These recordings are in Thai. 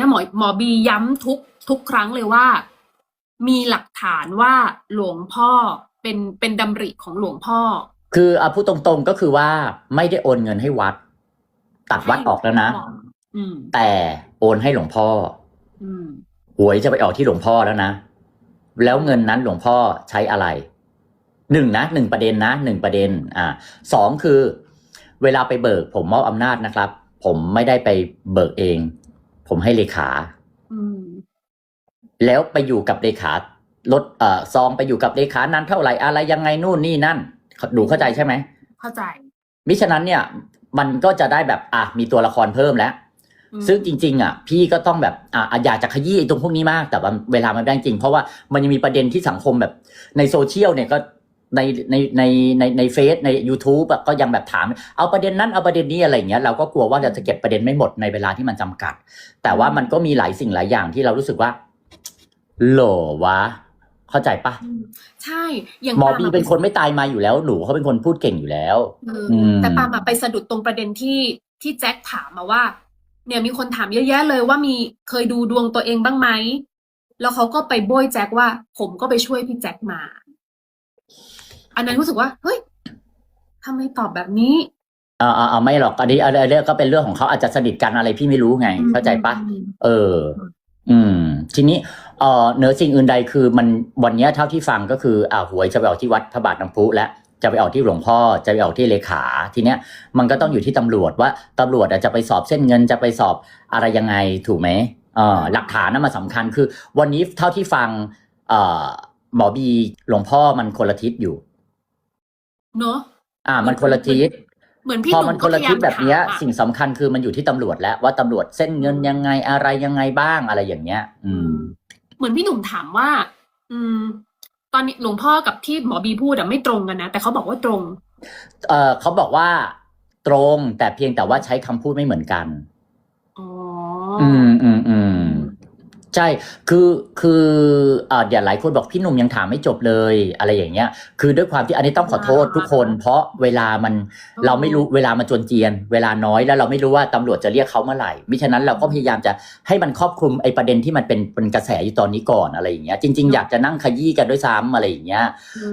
นะหมอหมอบีย้ำทุกทุกครั้งเลยว่า มีหลักฐานว่าหลวงพ่อเป็นเป็นดำริของหลวงพ่อ คือเอาพูดตรงๆก็คือว่าไม่ได้โอนเงินให้วัด ตัดวัดออกแล้วนะอืมแต่โอนให้หลวงพ่ออืมหวยจะไปออกที่หลวงพ่อแล้วนะ แล้วเงินนั้นหลวงพ่อใช้อะไรหนึ่งนะหนึ่งประเด็นนะหนึ่งประเด็น อ่าสองคือ เวลาไปเบิก ผมมอบอำนาจนะครับ ผมไม่ได้ไปเบิกเอง ผมให้เลขาอืมแล้วไปอยู่กับเลขาลดเอ่อซองไปอยู่กับเลขานั้นเท่าไหร่อะไรยังไงนู่นนี่นั่นดูเข้าใจใช่ไหมเข้าใจ มิฉะนั้นเนี่ย มันก็จะได้แบบอะมีตัวละครเพิ่มแล้วอืมซึ่งจริง ๆ อะ พี่ก็ต้องแบบอะอยากจะขยี้ไอ้ตรงพวกนี้มาก แต่ว่าเวลามันไม่ได้จริง เพราะว่ามันยังมีประเด็นที่สังคมแบบในโซเชียลเนี่ยก็ ในในในในในเฟซใน YouTube อะก็ยังแบบถาม เอาประเด็นนั้นเอาประเด็นนี้อะไรอย่างเงี้ยเราก็กลัวว่าเราจะเก็บประเด็นไม่หมดในเวลาที่มันจำกัด แต่ว่ามันก็มีหลายสิ่งหลายอย่างที่เรารู้สึกว่าโหลวะ เข้าใจปะอืมใช่อย่างหมอปาบีล์ะเป็นคนไม่ตายมาอยู่แล้ว หนูเขาเป็นคนพูดเก่งอยู่แล้วเอออืมแต่ปาล์มอะไปสะดุดตรงประเด็นที่ที่แจ็คถามมาว่า เนี่ยมีคนถามเยอะแยะเลยว่ามีเคยดูดวงตัวเองบ้างไหมแล้วเขาก็ไปโบยแจ็คว่า ผมก็ไปช่วยพี่แจ็คมา อันนั้นรู้สึกว่าเฮ้ยทำไมตอบแบบนี้อ่าอ่าอ่าไม่หรอกอันนี้อันนี้อันนี้ก็เป็นเรื่องของเขาอาจจะสนิทกันอะไรพี่ไม่รู้ไง เข้าใจปะอืมเออ อืม ทีนี้เอ่อเหนือสิ่งอื่นใดคือมันวันเนี้ยเท่าที่ฟังก็คืออ่าหวยจะไปออกที่วัดพระบาทน้ำพุและจะไปออกที่หลวงพ่อจะไปออกที่เลขาทีเนี้ยมันก็ต้องอยู่ที่ตำรวจว่าตำรวจอะจะไปสอบเส้นเงินจะไปสอบอะไรยังไงถูกไหมเอ่อหลักฐานนั้นมาสำคัญคือ วันนี้เท่าที่ฟังเอ่อหมอบีหลวงพ่อมันคนละทิศอยู่ เนอะอ่า มันคนละทิศเหมือนพี่พหอนุ่มันมคนละก็พยาทิยาศมแบบเนี้ยถามอะสิ่งสำคัญคือมันอยู่ที่ตำรวจแล้วว่าตำรวจเส้นเงินยังไงอะไรยังไงบ้างอะไรอย่างเงี้ย อืม เหมือนพี่หนุ่มถามว่า อืม ตอนนี้หลวงพ่อกับที่หมอบีพูดอะไม่ตรงกันนะแต่เขาบอกว่าตรง เออเขาบอกว่าตรงแต่เพียงแต่ว่าใช้คำพูดไม่เหมือนกันอ๋ออืมอืมอืม ใช่ คือ คือเอ่อเดี๋ยวหลายคนบอกพี่หนุ่มยังถามไม่จบเลย อะไรอย่างเงี้ย คือด้วยความที่อันนี้ต้องขอโทษทุกคน เพราะเวลามันเราไม่รู้เวลามันจวนเจียน เวลาน้อยแล้วเราไม่รู้ว่าตำรวจจะเรียกเขาเมื่อไหร่ มิฉะนั้นเราก็พยายามจะให้มันครอบคลุมไอ้ประเด็นที่มันเป็นเป็นกระแสอยู่ตอนนี้ก่อนอะไรอย่างเงี้ย จริง ๆ อยากจะนั่งขยี้กันด้วยซ้ำอะไรอย่างเงี้ย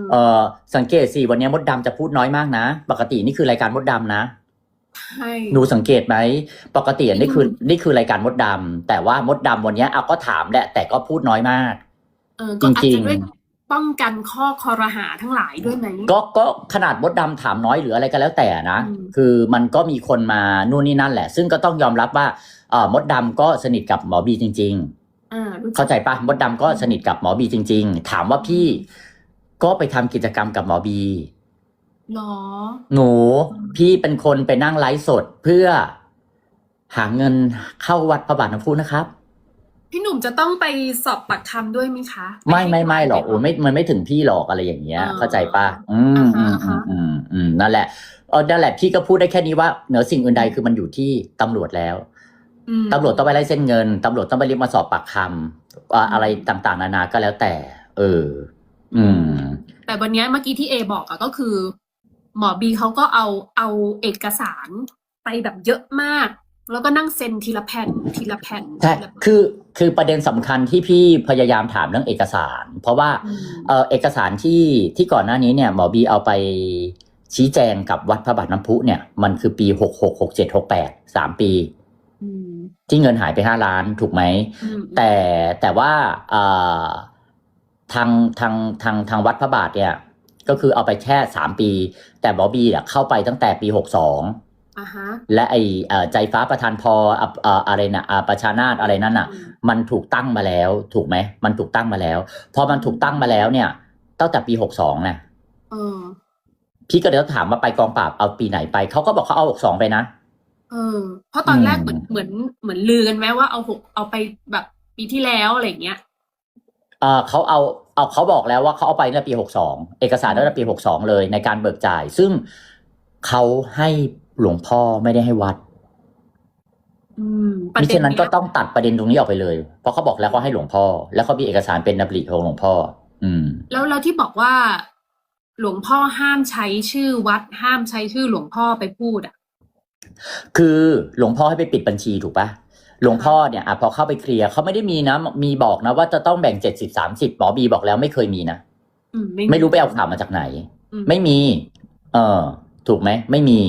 มเออสังเกตสิวันนี้มดดำจะพูดน้อยมากนะ ปกตินี่คือรายการมดดำนะ ใช่หนูสังเกตไหม ปกตินี่คือนี่คือรายการมดดำแต่ว่ามดดำวันนี้เอาก็ถามแหละ แต่ก็พูดน้อยมาก เออก็อาจจริจะงๆด้วยป้องกันข้อคอรหาทั้งหลายด้วยไหม ก็ก็ขนาดมดดำถามน้อยหรืออะไรก็แล้วแต่นะ อืม คือมันก็มีคนมานู่นนี่นั่นแหละ ซึ่งก็ต้องยอมรับว่าเออมดดำก็สนิทกับหมอบีจริง อ่ารู้ๆ จัเข้ากใจปะมดดำก็สนิทกับหมอบีจริง ๆ ถามว่าพี่ก็ไปทำกิจกรรมกับหมอบี หรอ หนูพี่เป็นคนไปนั่งไลฟ์สดเพื่อหาเงินเข้าวัดพระบาทน้ำพุนะครับ พี่หนุ่มจะต้องไปสอบปากคำด้วยไหมคะไม่ไม่ให้ไม่หรอกปโอ้ยไม่มันไม่ถึงพี่หรอกอะไรอย่างเงี้ยอ่าเข้าใจปะอืมอืมอ่าอืฮะมอืมอืมนั่นแหละเออนั่นแหละพี่ก็พูดได้แค่นี้ว่าเหนือสิ่งอื่นใดคือมันอยู่ที่ตำรวจแล้วอืมตำรวจต้องไปไล่เส้นเงินตำรวจต้องไปเรียกมาสอบปากคำอ่าอะไรต่าง ๆ นานาก็แล้วแต่ เออ อืม แต่วันเนี้ยเมื่อกี้ที่เอบอกอะก็คือ หมอบีเขาก็เอาเอาเอกสารไปแบบเยอะมาก แล้วก็นั่งเซ็นทีละแผ่นทีละแผ่นใช่ทีละแผ่นคือคือประเด็นสำคัญที่พี่พยายามถามเรื่องเอกสาร เพราะว่าอืมเออเอกสารที่ที่ก่อนหน้านี้เนี่ยหมอบีเอาไปชี้แจงกับวัดพระบาทน้ำพุเนี่ยมันคือปีหกหกหกเจ็ดหกแปดสามปีอืมที่เงินหายไปห้าล้านถูกไหมอืมแต่แต่ว่าเอ่อทางทางทางทางวัดพระบาทเนี่ย ก็คือเอาไปแค่สามปี แต่หมอบีเนี่ยเข้าไปตั้งแต่ปีหกสองอ่าฮะและไอเอ่อใจฟ้าประธานพออะเอ่ออะไรนะอะประชานาตอะไรนั่นอะอืมมันถูกตั้งมาแล้ว ถูกไหมมันถูกตั้งมาแล้ว พอมันถูกตั้งมาแล้วเนี่ยตั้งแต่ปีหกสองนะเออพี่ก็เลยต้องถามว่าไปกองปราบเอาปีไหนไปเขาก็บอกเขาเอาหกสองไปนะเออเพราะตอนแรกอืเหมือนมเหมือนเหมือนลือกันไหมว่าเอาหกเอาไปแบบปีที่แล้วอะไรอย่างเงี้ยเอ่อเขาเอา เอาเขาบอกแล้วว่าเขาเอาไปตั้งแต่ปีหกสองเอกสารตั้งแต่ปีหกสองเลยในการเบิกจ่าย ซึ่งเขาให้หลวงพ่อไม่ได้ให้วัดอืมประมิเด็ฉะนั้นเยก็ต้องตัดประเด็นตรงนี้ออกไปเลย เพราะเขาบอกแล้วเขาให้หลวงพ่อ แล้วเขามีเอกสารเป็นดับลิของหลวงพ่อ อืม แล้วแล้วที่บอกว่า หลวงพ่อห้ามใช้ชื่อวัด ห้ามใช้ชื่อหลวงพ่อไปพูดอะ คือหลวงพ่อให้ไปปิดบัญชีถูกปะ หลวงพ่อเนี่ยอะพอเข้าไปเคลียร์เขาไม่ได้มีนะ มีบอกนะว่าจะต้องแบ่งเจ็ดสิบสามสิบหมอบีบอกแล้วไม่เคยมีนะอืมไม่รู้ไปเอาข่าวมาจากไหน อืม ไม่มี เออ ถูกไหม ไม่มี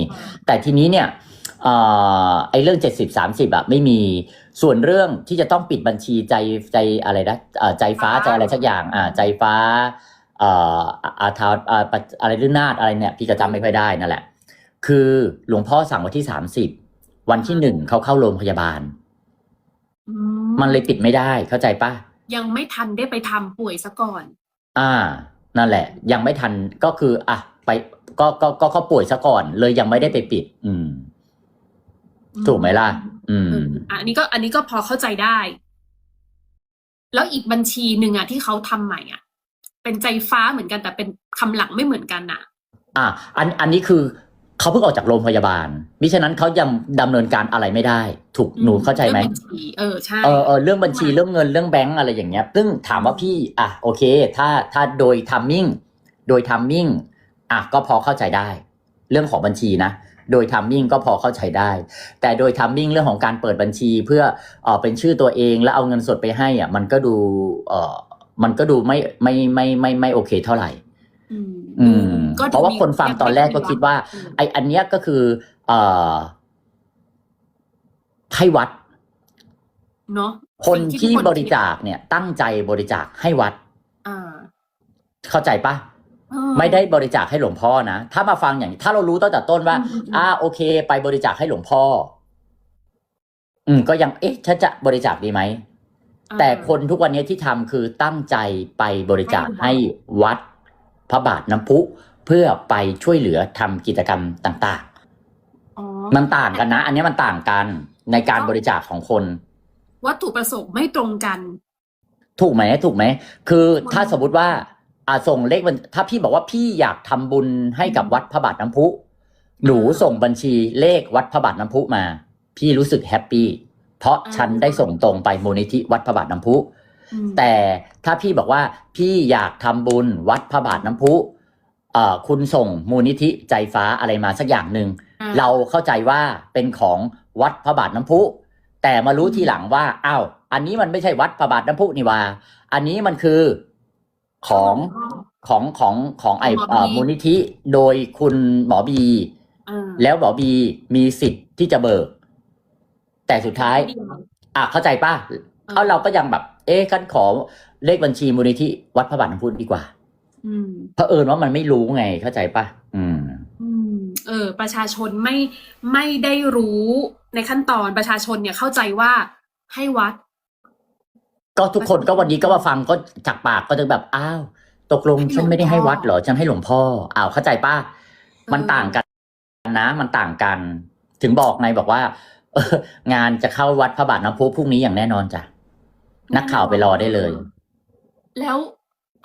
แต่ทีนี้เนี่ยเอ่อไอ้เรื่องเจ็ดสิบสามสิบอะไม่มี ส่วนเรื่องที่จะต้องปิดบัญชีใจใจอะไรนะเอ่อใจฟ้าใจอะไรสักอย่าง อ่า ใจฟ้า เอ่ออาทาอ่าปะอะไรลื่นนาดอะไรเนี่ย พี่ก็จำไม่ค่อยได้นั่นแหละ คือหลวงพ่อสั่งวันที่สามสิบวันที่หนึ่งเขาเข้าโรงพยาบาลอื มันเลยปิดไม่ได้เข้าใจปะยังไม่ทันได้ไปทำป่วยซะก่อน อ่า นั่นแหละ ยังไม่ทันก็คืออะไปก็ก็ก็เขาป่วยซะก่อน เลยยังไม่ได้ไปปิด อืม ถูกไหมล่ะ อืมเอออะอันนี้ก็ อันนี้ก็พอเข้าใจได้ แล้วอีกบัญชีหนึ่งอะที่เขาทำใหม่อะ เป็นใจฟ้าเหมือนกันแต่เป็นคำหลังไม่เหมือนกันอะ อะอันอันนี้คือ เขาเพิ่งออกจากโรงพยาบาล มิฉะนั้นเขายังดำเนินการอะไรไม่ได้ ถูกหนูเข้าใจไหมรื่องบัญชีเออใช่เออเออเรื่องบัญชีเรื่องเงินเรื่องแบงก์อะไรอย่างเงี้ย ซึ่งถามว่าพี่อะโอเค ถ้าถ้าโดยทัมมิ่งโดยทัมมิ่งอะก็พอเข้าใจได้ เรื่องของบัญชีนะโดยทัมมิ่งก็พอเข้าใจได้ แต่โดยทัมมิ่งเรื่องของการเปิดบัญชีเพื่อเออเป็นชื่อตัวเองแล้วเอาเงินสดไปให้อะมันก็ดูเออมันก็ดูไม่ไม่ไม่ไม่ไม่โอเคเท่าไหร่ อืมอืมก็ดู เพราะว่าคนฟังตอนแรกก็คิดว่าอืมไออันเนี้ยก็คือ เอ่อให้วัดเนาะคนสิ่งที่ทุกบริจาคเนี่ย ตั้งใจบริจาคให้วัดอ่าเข้าใจปะเออไม่ได้บริจาคให้หลวงพ่อนะ ถ้ามาฟังอย่าง ถ้าเรารู้ตั้งแต่ต้นว่าอืมอืมอ่า โอเค ไปบริจาคให้หลวงพ่อ อืม ก็ยัง เอ๊ะฉันจะบริจาคดีไหมอ่าแต่คนทุกวันนี้ที่ทำคือตั้งใจไปบริจาคให้ให้วัดพระบาทน้ำพุ เพื่อไปช่วยเหลือทำกิจกรรมต่างอ๋อๆมันต่างกันนะ อันนี้มันต่างกันในการบริจาคของคน วัตถุประสงค์ไม่ตรงกัน ถูกไหมถูกไหม คืออืมถ้าสมมติว่าอ่าส่งเลขบัญถ้าพี่บอกว่าพี่อยากทำบุญให้กับวัดพระบาทน้ำพุ หนูส่งบัญชีเลขวัดพระบาทน้ำพุมา พี่รู้สึกแฮปปี้เพราะฉันได้ส่งตรงไปมูลนิธิวัดพระบาทน้ำพุอืมแต่ถ้าพี่บอกว่าพี่อยากทำบุญวัดพระบาทน้ำพุเอ่อ คุณส่งมูลนิธิใจฟ้าอะไรมาสักอย่างหนึ่งอ่เราเข้าใจว่าเป็นของวัดพระบาทน้ำพุ แต่มารู้ทีหลังว่าอ้าวอันนี้มันไม่ใช่วัดพระบาทน้ำพุนี่ว่า อันนี้มันคือของของของของไอหมอบีเอ่อมูลนิธิโดยคุณหมอบีอ่าแล้วหมอบีมีสิทธิ์ที่จะเบิก แต่สุดท้าย อะเข้าใจป่ะเอาเราก็ยังแบบ เอ๊ะกันขอเลขบัญชีมูลนิธิวัดพระบาทน้ำพุดีกว่าอืม เพราะเอิญว่ามันไม่รู้ไงเข้าใจป่ะอืมอืมเออ ประชาชนไม่ไม่ได้รู้ในขั้นตอนประชาชนเนี่ยเข้าใจว่าให้วัด ก็ทุกคนก็วันนี้ก็มาฟังก็จากปากก็จะแบบอ้าว ตกลงให้หลวงฉันไม่ได้ให้พ่อวัดเหรอฉันให้หลวงพ่ออ้าวเข้าใจป่ะออมันต่างกันนะ มันต่างกัน ถึงบอกไงบอกว่า เอองานจะเข้าวัดพระบาทน้ำพุพรุ่งนี้อย่างแน่นอนจ้ะนักข่าวไปรอได้เลย แล้ว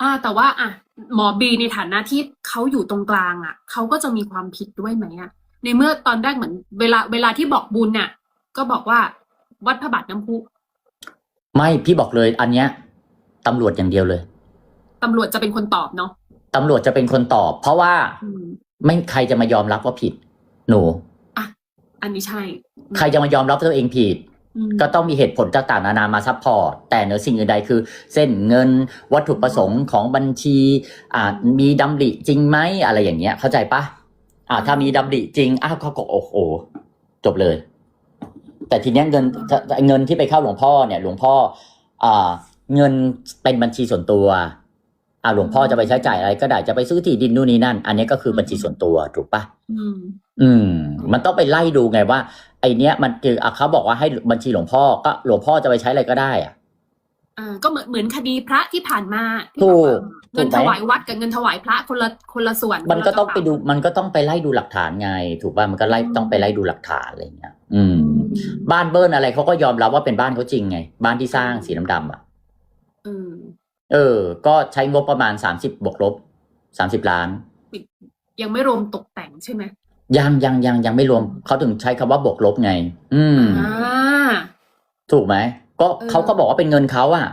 อ่า แต่ว่าอะหมอบีในฐานะที่เขาอยู่ตรงกลางอะเขาก็จะมีความผิดด้วยไหมอะในเมื่อตอนแรกเหมือนเวลาเวลาที่บอกบุญน่ะก็บอกว่าวัดพระบาทน้ำพุไม่พี่บอกเลย อันเนี้ยตำรวจอย่างเดียวเลยตำรวจจะเป็นคนตอบเนาะตำรวจจะเป็นคนตอบ เพราะว่าอืมไม่ใครจะมายอมรับว่าผิด หนูอันนี้ใช่ ใครจะมายอมรับว่าตัวเองผิดอืม ก็ต้องมีเหตุผลต่างๆนานามาซัพพอร์ตแต่เหนือสิ่งอื่นใดคือ เส้นเงินวัตถุประสงค์ของบัญชีอ่ามีดำริจริงไหมอะไรอย่างเงี้ย เข้าใจปะอ่าถ้ามีดำริจริงอ้าวเขาก็โอ้โหจบเลย แต่ทีเนี้ยเงินถ้าเงินที่ไปเข้าหลวงพ่อเนี่ยหลวงพ่ออ่าเงินเป็นบัญชีส่วนตัวอ่าหลวงพ่อจะไปใช้จ่ายอะไร ก็ได้จะไปซื้อที่ดินนู่นนี่นั่น อันนี้ก็คือบัญชีส่วนตัวถูกปะอืมอืมมันต้องไปไล่ดูไงว่า ไอเนี้ยมันคืออะเขาบอกว่าให้บัญชีหลวงพ่อก็หลวงพ่อจะไปใช้อะไรก็ได้อะอ่าก็เหมือนเหมือนคดีพระที่ผ่านมาที่ถูบอกกว่าเงินถูกไหมถวายวัดกับเงินถวายพระคนละคนละส่วนมันก็ต้องไปดูคนละมันก็ต้องไปไล่ดูหลักฐานไง ถูกป่ะมันก็ไล่ต้องไปไล่ดูหลักฐานอะไรเงี้ยอืมอืม บ้านเบิ้ลอะไรเขาก็ยอมรับว่าเป็นบ้านเขาจริงไง บ้านที่สร้างสีดำๆอะอืมเออ ก็ใช้งบประมาณสามสิบบวกลบสามสิบล้าน ยังไม่รวมตกแต่งใช่ไหม ยังยังยังยังไม่รวมเขาถึงใช้คำว่าบวกลบไง อืมอ่าถูกไหมก็เออเขาก็บอกว่าเป็นเงินเขาอะ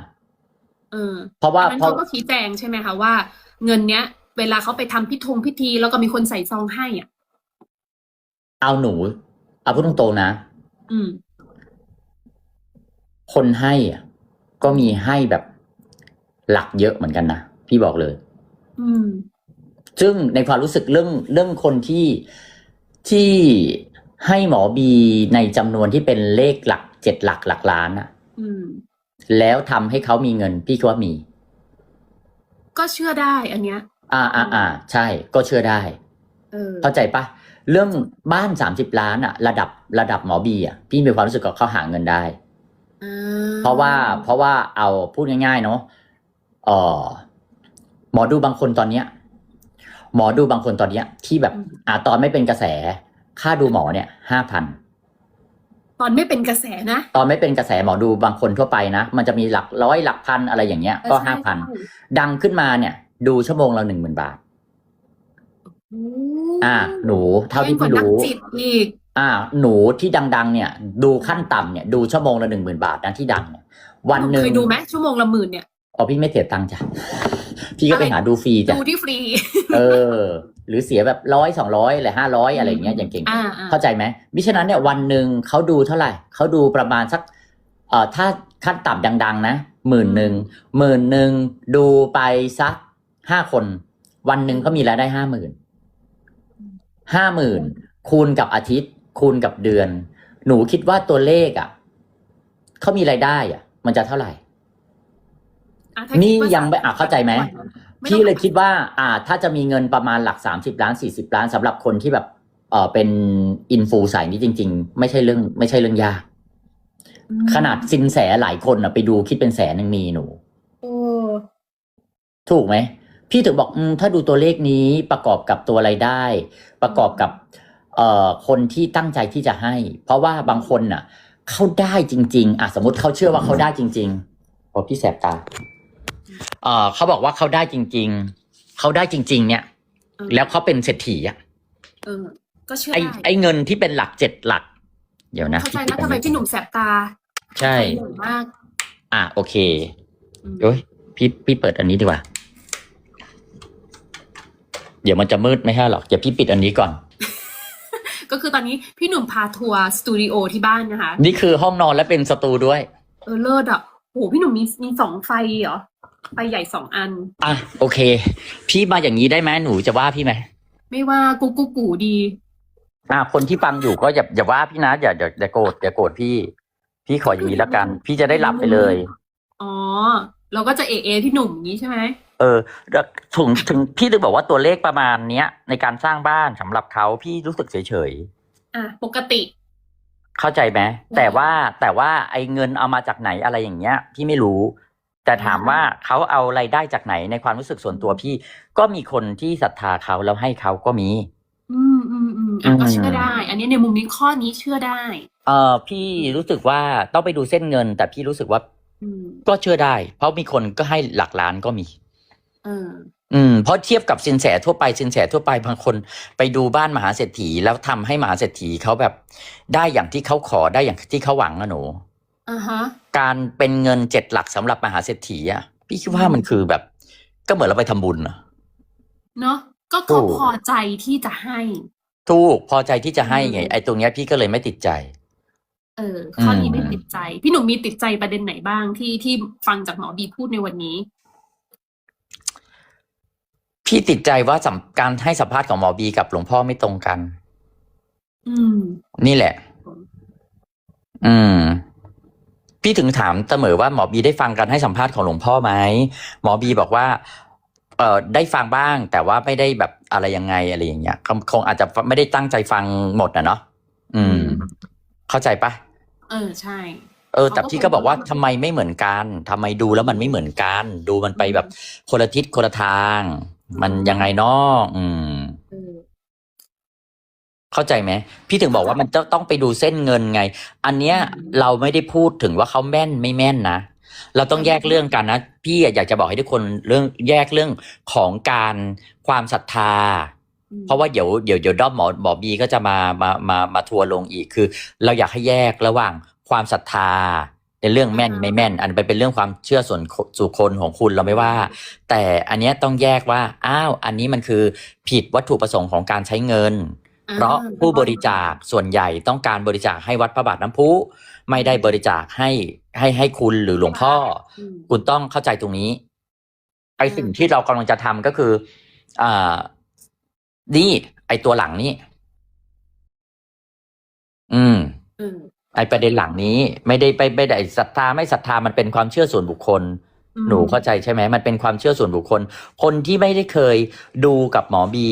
เออเพราะว่าอันนั้นเพราะเขาก็ชี้แจงใช่ไหมคะว่า เงินเนี้ย เวลาเขาไปทำพิธงพิธีแล้วก็มีคนใส่ซองให้อะเอาหนูเอาพูดตรงๆนะอืม คนให้อะก็มีให้แบบหลักเยอะเหมือนกันนะพี่บอกเลย อืม ซึ่งในความรู้สึกเรื่องเรื่องคนที่ ที่ให้หมอบีในจำนวนที่เป็นเลขหลักเจ็ดหลักหลักล้านอะอืมแล้วทำให้เขามีเงิน พี่คิดว่ามี ก็เชื่อได้ อันเนี้ย อ่าอ่าอ่าใช่ ก็เชื่อได้เออเข้าใจปะเรื่องบ้านสามสิบล้านอะระดับระดับหมอบีอะพี่มีความรู้สึกว่าเขาหาเงินได้อ่เพราะว่าเพราะว่าเอาพูดง่ายๆเนาะเออหมอดูบางคนตอนเนี้ย หมอดูบางคนตอนเนี้ย ที่แบบอ่าตอนไม่เป็นกระแส ค่าดูหมอเนี่ยห้าพันตอนไม่เป็นกระแสนะ ตอนไม่เป็นกระแสหมอดูบางคนทั่วไปนะ มันจะมีหลักร้อยหลักพันอะไรอย่างเงี้ย ก็เออใช่ห้าพันใช่ดังขึ้นมาเนี่ย ดูชั่วโมงละหนึ่งหมื่นบาทโอ้อ่า หนู เท่าที่แพงกพี่ว่านักรู้จิตอีกอ่า หนูที่ดัง ๆ เนี่ย ดูขั้นต่ำเนี่ยดูชั่วโมงละหนึ่งหมื่นบาทนะที่ดังเนี่ยวันหนึ่งเคยดูไหมชั่วโมงละหมื่นเนี่ยอ๋อพี่ไม่เสียตังค์จ้ะ พี่ก็ไปอะไรหาดูฟรีจ้ะดูที่ฟรี เออ หรือเสียแบบร้อยสองร้อยหรือห้าร้อยอะไรอย่างเงี้ยอย่างเก่งอ่าอ่าเข้าใจไหมมิฉะนั้นเนี่ยวันหนึ่งเขาดูเท่าไหร่เขาดูประมาณสักเอ่อถ้าขั้นต่ำดัง ๆ นะหมื่นหนึ่งหมื่นหนึ่งดูไปสักห้าคน วันหนึ่งเขามีรายได้ห้าหมื่นห้าหมื่นคูณกับอาทิตย์ คูณกับเดือน หนูคิดว่าตัวเลขอะเขามีรายได้อะ มันจะเท่าไหร่ อะถ้านี่คิดว่ายังไม่อะเข้าใจไหม ไม่ต้องพี่เลยคิดว่า อ่า ถ้าจะมีเงินประมาณหลักสามสิบล้านสี่สิบล้านสำหรับคนที่แบบ เออเป็นอินฟูสายนี้จริง ๆ ไม่ใช่เรื่อง ไม่ใช่เรื่องยาก อืมขนาดสินแสหลายคนอะไปดูคิดเป็นแสนยังมีหนู โอ้ถูกไหม พี่ถึงบอกอมถ้าดูตัวเลขนี้ประกอบกับตัวรายได้ ประกอบกับเอ่อคนที่ตั้งใจที่จะให้ เพราะว่าบางคนน่ะ เขาได้จริง ๆอะสมมติเขาเชื่อว่าเขาได้จริงๆพอพี่แสบตา เอ่อเขาบอกว่าเขาได้จริง ๆ เขาได้จริง ๆ เนี่ยเออแล้วเขาเป็นเศรษฐีอะเออ ก็เชื่อไอ้ได้ไอ้เงินที่เป็นหลักเจ็ดหลัก เดี๋ยวนะเข้าใจแล้วทำไมพี่หนุ่มแสบตา ใช่ใจหนุ่มมาก อะโอเคอืมเอ้ยพี่พี่เปิดอันนี้ดีกว่า เดี๋ยวมันจะมืดไม่ใช่หรอกเดี๋ยวพี่ปิดอันนี้ก่อน ก็คือตอนนี้พี่หนุ่มพาทัวร์สตูดิโอที่บ้านนะคะ นี่คือห้องนอนและเป็นสตูด้วย เออเลิศอะโหพี่หนุ่มมีมีสองไฟเหรอ ไฟใหญ่สองอัน อะโอเค พี่มาอย่างนี้ได้ไหมหนูจะว่าพี่ไหมไม่ว่ากูกูกูดี อะคนที่ฟังอยู่ก็อย่าอย่าว่าพี่นะอย่าอย่าอย่าโกรธอย่าโกรธพี่ พี่ขออย่างนี้ละกัน พี่จะได้หลับไปเลย อ๋อ เราก็จะเอเอพี่หนุ่มอย่างนี้ใช่ไหมเออแล้วถึงถึงพี่ถึงบอกว่าตัวเลขประมาณเนี้ย ในการสร้างบ้านสำหรับเขาพี่รู้สึกเฉยเฉยๆอะปกติเข้าใจไหมแต่ว่าแต่ว่าไอ้เงินเอามาจากไหนอะไรอย่างเงี้ย พี่ไม่รู้ แต่ถามว่าเขาเอารายได้จากไหนในความรู้สึกส่วนตัวพี่ ก็มีคนที่ศรัทธาเขาแล้วให้เขาก็มี อืมอืมอืมอะก็เชื่อได้ อันนี้ในมุมนี้ข้อนี้เชื่อได้ เออพี่รู้สึกว่าต้องไปดูเส้นเงิน แต่พี่รู้สึกว่าอืมก็เชื่อได้ เพราะมีคนก็ให้หลักล้านก็มี เออ อืมเพราะเทียบกับสินแสทั่วไปสินแสทั่วไปบางคนไปดูบ้านมหาเศรษฐีแล้วทำให้มหาเศรษฐีเขาแบบ ได้อย่างที่เขาขอได้อย่างที่เขาหวังนะหนู อ่าฮะ การเป็นเงินเจ็ดหลักสำหรับมหาเศรษฐีอะ พี่คิดว่ามันคือแบบ ก็เหมือนเราไปทำบุญนะเนาะก็ถูเขากพอใจที่จะให้ ถูกพอใจที่จะให้ไงอืมไอ้ตรงเนี้ยพี่ก็เลยไม่ติดใจ เออข้อนี้อืมไม่ติดใจ พี่หนุ่มมีติดใจประเด็นไหนบ้างที่ที่ฟังจากหมอบีพูดในวันนี้ พี่ติดใจว่าสัมการให้สัมภาษณ์ของหมอบีกับหลวงพ่อไม่ตรงกัน อืม นี่แหละ อืม พี่ถึงถามเสมอว่าหมอบีได้ฟังการให้สัมภาษณ์ของหลวงพ่อไหมหมอบีบอกว่าเออได้ฟังบ้าง แต่ว่าไม่ได้แบบอะไรยังไงอะไรอย่างเงี้ยคงคงอาจจะไม่ได้ตั้งใจฟังหมดนะเนาะอืม เข้าใจปะเออใช่ เออ แต่พี่ก็บอกว่าทำไมไม่เหมือนกันทำไมดูแล้วมันไม่เหมือนกัน ดูมันไปแบบคนละทิศคนละทาง มันยังไงเนาะอืมเออ เข้าใจไหมพี่ถึงบอกว่ามันจะต้องไปดูเส้นเงินไง อันเนี้ยอืมเราไม่ได้พูดถึงว่าเขาแม่นไม่แม่นนะ เราต้องแยกเรื่องกันนะ พี่อยากจะบอกให้ทุกคนเรื่องแยกเรื่องของการความศรัทธาอืมเพราะว่าเดี๋ยวเดี๋ยวเดี๋ยวด้อมหมอหมอบีก็จะมามามามาทัวร์ลงอีกคือ เราอยากให้แยกระหว่างความศรัทธาในเรื่องแม่นไม่แม่น อันไปเป็นเรื่องความเชื่อส่วนส่วนคนของคุณเราไม่ว่า แต่อันเนี้ยต้องแยกว่าอ้าวอันนี้มันคือผิดวัตถุประสงค์ของการใช้เงินอ่า เพราะผู้บริจาคส่วนใหญ่ต้องการบริจาคให้วัดพระบาทน้ำพุไม่ได้บริจาคให้ให้ให้คุณหรือหลวงพ่ออืมคุณต้องเข้าใจตรงนี้ไอสิ่งที่เรากำลังจะทำก็คืออ่านี่ ไอตัวหลังนี้อืมอืมไอประเด็นหลังนี้ ไม่ได้ไปไม่ได้ศรัทธาไม่ศรัทธามันเป็นความเชื่อส่วนบุคคลอืมหนูเข้าใจใช่ไหมมันเป็นความเชื่อส่วนบุคคล คนที่ไม่ได้เคยดูกับหมอบี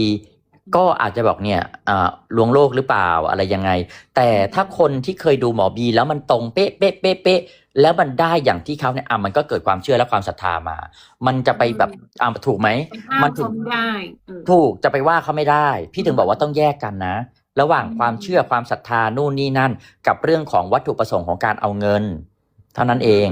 ก็อาจจะบอกเนี่ยอ่าลวงโลกหรือเปล่าอะไรยังไง แต่ถ้าคนที่เคยดูหมอบีแล้วมันตรงเป๊ะเป๊ะเป๊ะเป๊ะแล้วมันได้อย่างที่เขาเนี่ยอะมันก็เกิดความเชื่อและความศรัทธามา มันจะไปแบบอ่าถูกไหมไปห้ามมันถึเขางไม่ได้เออถูกจะไปว่าเขาไม่ได้ พี่ถึงบอกว่าต้องแยกกันนะ ระหว่างอืมความเชื่อความศรัทธานู่นนี่นั่น กับเรื่องของวัตถุประสงค์ของการเอาเงิน เท่านั้นเอง